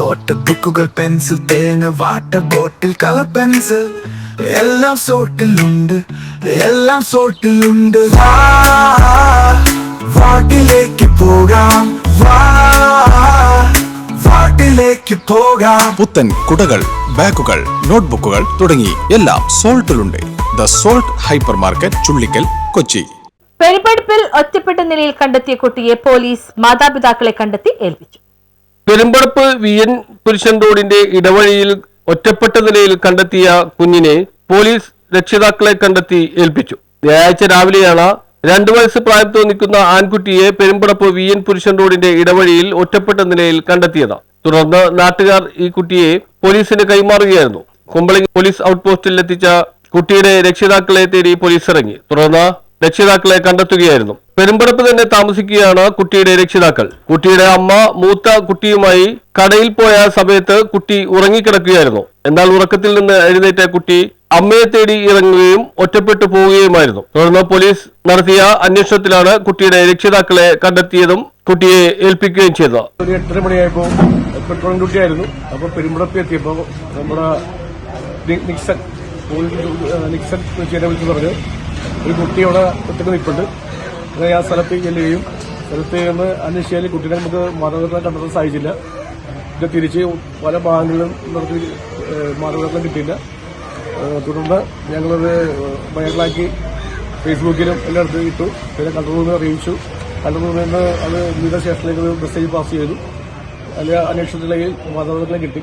Not ബുക്കുകൾ pencil തേങ്ങ water bottle colour pencil എല്ലാം സോട്ടിലുണ്ട് എല്ലാം സോട്ടിലുണ്ട് വാ വാട്ടിലേക്ക് പോകാം വാ വാട്ടിലേക്ക് പോകാം പുത്തൻ കുടകൾ ബാഗുകൾ നോട്ട്ബുക്കുകൾ തുടങ്ങി എല്ലാം സോൾട്ടിലുണ്ട്. The Salt hypermarket Chullikkal Kochi. പെരുപടുപ്പിൽ ഒറ്റപ്പെട്ട നിലയിൽ കണ്ടെത്തിയ കുട്ടിയെ പോലീസ് മാതാപിതാക്കളെ കണ്ടെത്തി ഏൽപ്പിച്ചു. പെരുമ്പടപ്പ് വി എൻ പുരുഷൻ റോഡിന്റെ ഇടവഴിയിൽ ഒറ്റപ്പെട്ട നിലയിൽ കണ്ടെത്തിയ കുഞ്ഞിനെ പോലീസ് രക്ഷിതാക്കളെ കണ്ടെത്തി ഏൽപ്പിച്ചു. വ്യാഴാഴ്ച രാവിലെയാണ് രണ്ടു വയസ്സ് പ്രായം തോന്നിക്കുന്ന ആൺകുട്ടിയെ പെരുമ്പടപ്പ് വി എൻ പുരുഷൻ റോഡിന്റെ ഇടവഴിയിൽ ഒറ്റപ്പെട്ട നിലയിൽ കണ്ടെത്തിയത്. തുടർന്ന് നാട്ടുകാർ ഈ കുട്ടിയെ പോലീസിന് കൈമാറുകയായിരുന്നു. കുമ്പളങ്ങി പോലീസ് ഔട്ട് പോസ്റ്റിൽ എത്തിച്ച കുട്ടിയുടെ രക്ഷിതാക്കളെ തേടി പോലീസ് ഇറങ്ങി. തുടർന്ന് രക്ഷിതാക്കളെ കണ്ടെത്തുകയായിരുന്നു. പെരുമ്പടപ്പ് തന്നെ താമസിക്കുകയാണ് കുട്ടിയുടെ രക്ഷിതാക്കൾ. കുട്ടിയുടെ അമ്മ മൂത്ത കുട്ടിയുമായി കടയിൽ പോയ സമയത്ത് കുട്ടി ഉറങ്ങിക്കിടക്കുകയായിരുന്നു. എന്നാൽ ഉറക്കത്തിൽ നിന്ന് എഴുന്നേറ്റ കുട്ടി അമ്മയെ തേടി ഇറങ്ങുകയും ഒറ്റപ്പെട്ടു പോവുകയുമായിരുന്നു. തുടർന്ന് പോലീസ് നടത്തിയ അന്വേഷണത്തിലാണ് കുട്ടിയുടെ രക്ഷിതാക്കളെ കണ്ടെത്തിയതും കുട്ടിയെ ഏൽപ്പിക്കുകയും ചെയ്തത്. എട്ടര മണിയായപ്പോൾ പെട്രോൾ ഡ്യൂട്ടിയായിരുന്നു. അപ്പോൾ പെരുമ്പടപ്പ് എത്തിയപ്പോൾ നമ്മുടെ നിക്സൺ നിക്സൺ പറഞ്ഞു ഒരു കുട്ടി അവിടെ ഒറ്റയ്ക്ക് നിൽപ്പുണ്ട് അങ്ങനെ ആ സ്ഥലത്ത് ചെല്ലുകയും സ്ഥലത്ത് ചെന്ന് അന്വേഷിച്ചാൽ കുട്ടീനെ നമുക്ക് മാതാപിതാക്കളെ കണ്ടെത്താൻ സാധിച്ചില്ല. ഇത് തിരിച്ച് പല ഭാഗങ്ങളിലും നമുക്ക് മാതാപിതാക്കളെ കിട്ടിയില്ല. തുടർന്ന് ഞങ്ങളത് വൈറലാക്കി ഫേസ്ബുക്കിലും എല്ലായിടത്തും ഇട്ടു. പിന്നെ കൺട്രോൾ അറിയിച്ചു. റൂമിൽ നിന്ന് അത് വിവിധ സ്റ്റേഷനിലേക്ക് ഒരു മെസ്സേജ് പാസ് ചെയ്തു. അതിൽ അന്വേഷണത്തിലേക്ക് മാതാപിതാക്കളെ കിട്ടി.